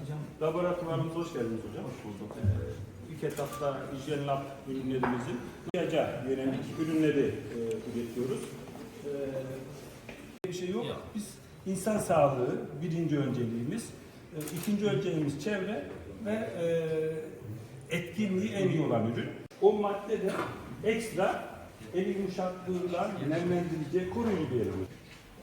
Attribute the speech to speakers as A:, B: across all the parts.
A: hocam.
B: Laboratuvarımıza hoş geldiniz hocam.
A: Hoş bulduk.
B: Ee, ilk etapta hijyen lab ürünlerimizin ihtiyaca yönelik ürünleri e, üretiyoruz. Ee, bir şey yok.
A: Yok.
B: Biz insan sağlığı birinci önceliğimiz. Ee, ikinci önceliğimiz çevre ve e, etkinliği en iyi olan ürün. O madde de ekstra el yumuşaklığından nemlendirici, koruyucu bir ürün.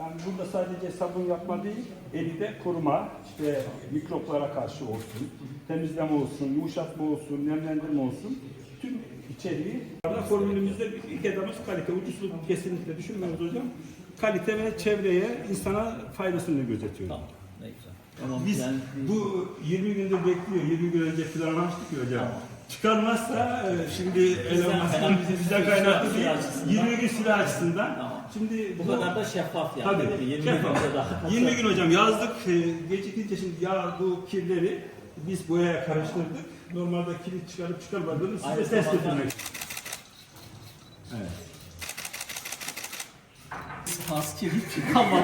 B: Yani burada sadece sabun yapma değil, eli de koruma, işte mikroplara karşı olsun, temizleme olsun, yumuşatma olsun, nemlendirme olsun. Tüm içeriği. Burada formülümüzde ilk etapımız kalite. Ucuzluk kesinlikle düşünmüyoruz hocam. Kalite ve çevreye, insana faydasını gözetiyoruz.
A: Tamam. Ne güzel. Tamam.
B: Biz
A: yani,
B: bu 20 gündür bekliyor. 20 gün önce plan açtık ya hocam.
A: Tamam.
B: Çıkarmazsa e, şimdi Elon Musk'ın
A: kaynaklı, bizden
B: kaynaklı
A: silah-
B: değil.
A: silah açısından.
B: 20 gün süre açısından.
A: Tamam.
B: Şimdi
A: bu kadar da şeffaf yani.
B: Tabii.
A: değil mi? 20
B: şeffaf.
A: günde daha.
B: 20 gün hocam yazdık. E, Gecikince şimdi ya bu kirleri biz boyaya karıştırdık. Normalde kilit çıkarıp çıkarmadığını size
A: Aynı
B: test
A: zamanda-
B: ettirmek. Evet.
A: Az kirli kalmadı.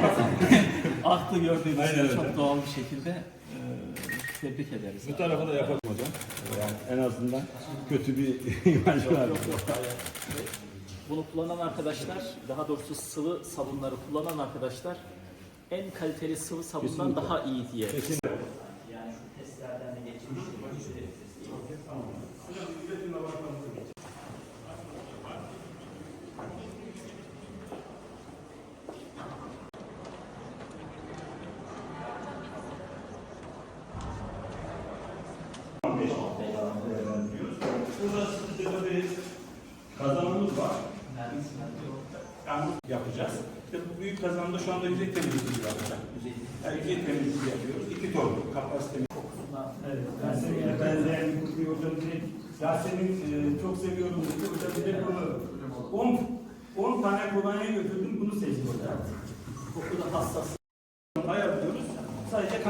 A: Aktı gördüğünüz
B: Aynen
A: gibi
B: öyle.
A: çok doğal bir şekilde e, tebrik ederiz.
B: Bu tarafa da yapalım hocam. Yani en azından kötü bir imaj var.
A: Bunu kullanan arkadaşlar, daha doğrusu sıvı sabunları kullanan arkadaşlar en kaliteli sıvı sabundan
B: Kesinlikle.
A: daha iyi diye.
B: Kesinlikle.
A: Yani şu testlerden de.
B: Burada kazanımız var. Yani yapacağız. İşte bu büyük kazanda şu anda yüzey temizliği yapacak. Yani yüzey temizliği yapıyoruz. İki ton kapasitemiz. Evet, Yasemin'e benzeyen bir hocam direkt Yasemin e, çok seviyorum dedi. Hocam direkt onu 10 10 tane kolonya götürdüm bunu seçti hocam.
A: Kokuda hassas.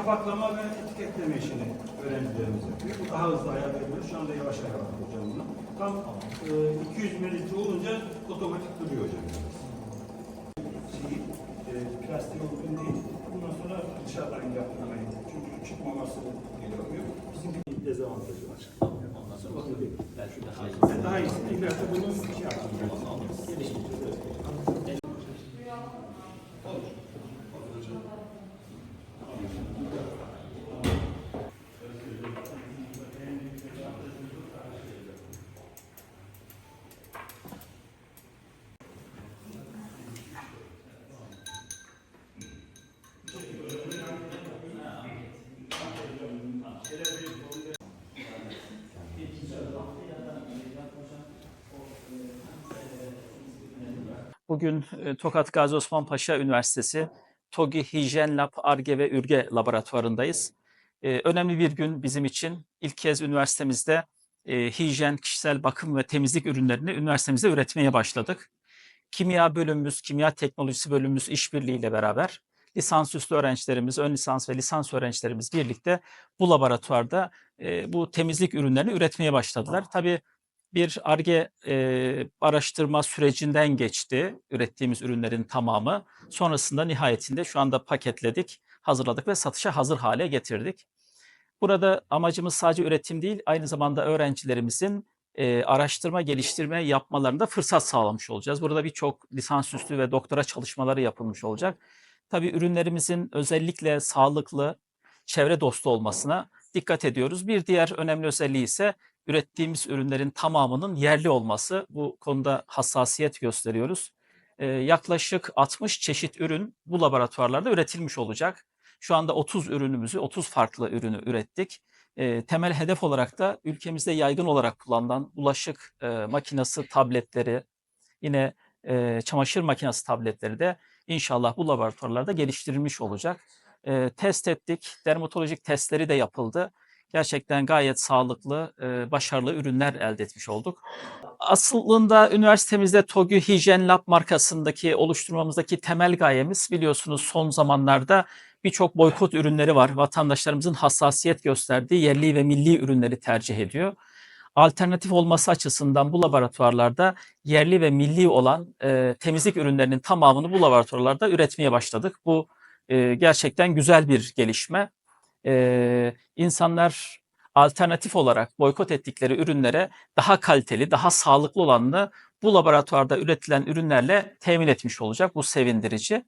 B: Kapaklama ve etiketleme işini öğrencilerimiz yapıyor. Bu daha hızlı ayarlayabiliyoruz. Şu anda yavaş ayarladık hocam bunu. Tam e, 200 mililitre olunca otomatik duruyor hocam. Şeyi, e, plastik uygun değil. Bundan sonra dışarıdan yaptırmayı. Çünkü çıkmaması gerekiyor. Bizim bir dezavantajı var.
A: Ondan sonra bakın. Belki daha iyi.
B: Daha iyisini ileride bunu şey yapacağım.
A: Geliştireceğiz. Bugün e, Tokat Gazi Osman Paşa Üniversitesi TOGİ Hijyen Lab Arge ve Ürge laboratuvarındayız. E, Önemli bir gün bizim için. İlk kez üniversitemizde e, hijyen, kişisel bakım ve temizlik ürünlerini üniversitemizde üretmeye başladık. Kimya bölümümüz, kimya teknolojisi bölümümüz işbirliğiyle beraber lisansüstü öğrencilerimiz, ön lisans ve lisans öğrencilerimiz birlikte bu laboratuvarda e, bu temizlik ürünlerini üretmeye başladılar. Tabii bir ARGE e, araştırma sürecinden geçti ürettiğimiz ürünlerin tamamı. Sonrasında nihayetinde şu anda paketledik, hazırladık ve satışa hazır hale getirdik. Burada amacımız sadece üretim değil, aynı zamanda öğrencilerimizin e, araştırma, geliştirme yapmalarında fırsat sağlamış olacağız. Burada birçok lisansüstü ve doktora çalışmaları yapılmış olacak. Tabii ürünlerimizin özellikle sağlıklı, çevre dostu olmasına dikkat ediyoruz. Bir diğer önemli özelliği ise ürettiğimiz ürünlerin tamamının yerli olması. Bu konuda hassasiyet gösteriyoruz. Ee, yaklaşık 60 çeşit ürün bu laboratuvarlarda üretilmiş olacak. Şu anda 30 ürünümüzü, 30 farklı ürünü ürettik. Ee, temel hedef olarak da ülkemizde yaygın olarak kullanılan bulaşık e, makinesi tabletleri, yine e, çamaşır makinesi tabletleri de inşallah bu laboratuvarlarda geliştirilmiş olacak. E, test ettik, dermatolojik testleri de yapıldı gerçekten gayet sağlıklı, başarılı ürünler elde etmiş olduk. Aslında üniversitemizde TOGÜ Hijyen Lab markasındaki oluşturmamızdaki temel gayemiz biliyorsunuz son zamanlarda birçok boykot ürünleri var. Vatandaşlarımızın hassasiyet gösterdiği yerli ve milli ürünleri tercih ediyor. Alternatif olması açısından bu laboratuvarlarda yerli ve milli olan e, temizlik ürünlerinin tamamını bu laboratuvarlarda üretmeye başladık. Bu e, gerçekten güzel bir gelişme. E, insanlar alternatif olarak boykot ettikleri ürünlere daha kaliteli, daha sağlıklı olanını bu laboratuvarda üretilen ürünlerle temin etmiş olacak. Bu sevindirici.